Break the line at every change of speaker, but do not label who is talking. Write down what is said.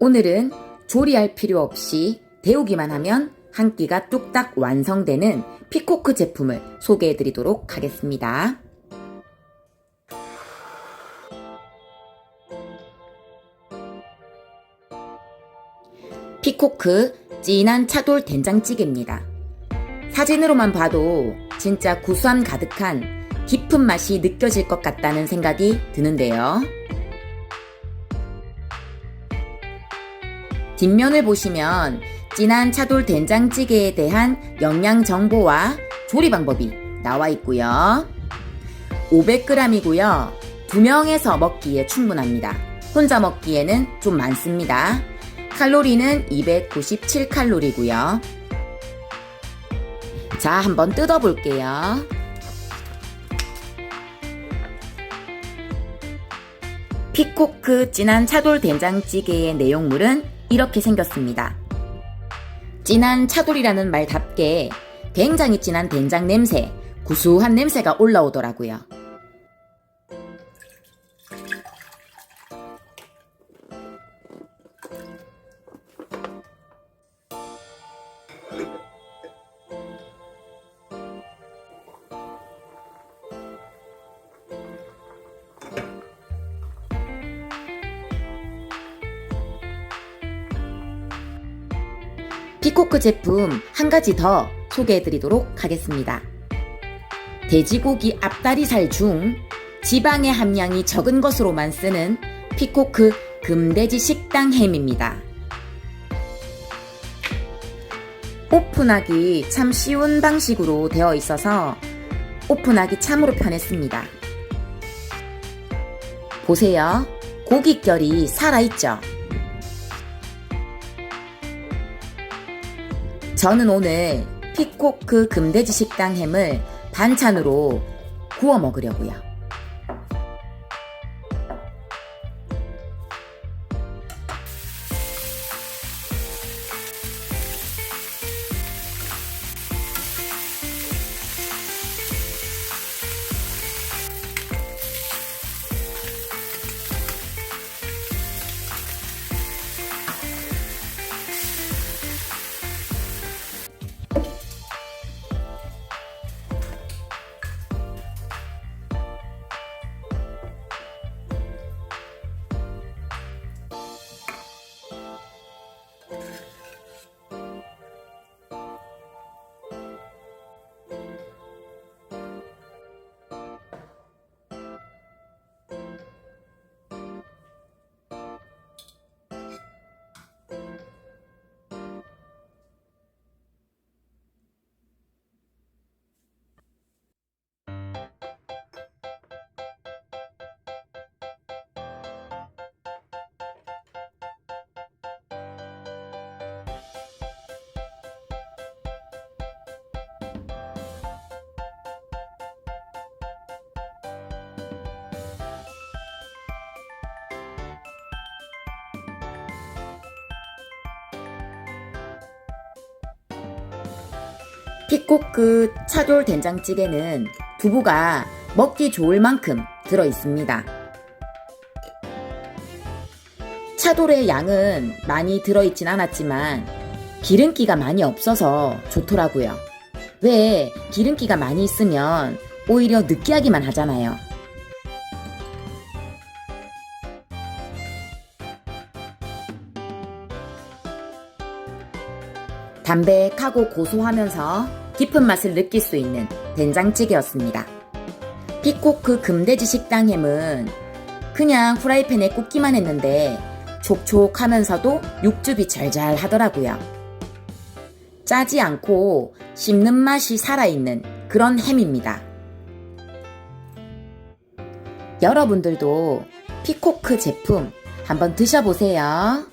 오늘은 조리할 필요 없이 데우기만 하면 한 끼가 뚝딱 완성되는 피코크 제품을 소개해 드리도록 하겠습니다. 피코크 진한 차돌 된장찌개입니다. 사진으로만 봐도 진짜 구수함 가득한 깊은 맛이 느껴질 것 같다는 생각이 드는데요. 뒷면을 보시면 진한 차돌 된장찌개에 대한 영양 정보와 조리 방법이 나와 있고요. 500g이고요. 두 명에서 먹기에 충분합니다. 혼자 먹기에는 좀 많습니다. 칼로리는 297칼로리고요. 자, 한번 뜯어볼게요. 피코크 진한 차돌 된장찌개의 내용물은 이렇게 생겼습니다. 진한 차돌이라는 말답게 굉장히 진한 된장 냄새, 구수한 냄새가 올라오더라고요. 피코크 제품 한 가지 더 소개해 드리도록 하겠습니다. 돼지고기 앞다리살 중 지방의 함량이 적은 것으로만 쓰는 피코크 금돼지 식당 햄입니다. 오픈하기 참 쉬운 방식으로 되어 있어서 오픈하기 참으로 편했습니다. 보세요. 고깃결이 살아있죠? 저는 오늘 피코크 금돼지 식당 햄을 반찬으로 구워 먹으려고요. 피코크 차돌 된장찌개는 두부가 먹기 좋을 만큼 들어 있습니다. 차돌의 양은 많이 들어있진 않았지만 기름기가 많이 없어서 좋더라고요. 왜 기름기가 많이 있으면 오히려 느끼하기만 하잖아요. 담백하고 고소하면서 깊은 맛을 느낄 수 있는 된장찌개였습니다. 피코크 금돼지 식당 햄은 그냥 후라이팬에 굽기만 했는데 촉촉하면서도 육즙이 잘잘 하더라고요. 짜지 않고 씹는 맛이 살아있는 그런 햄입니다. 여러분들도 피코크 제품 한번 드셔보세요.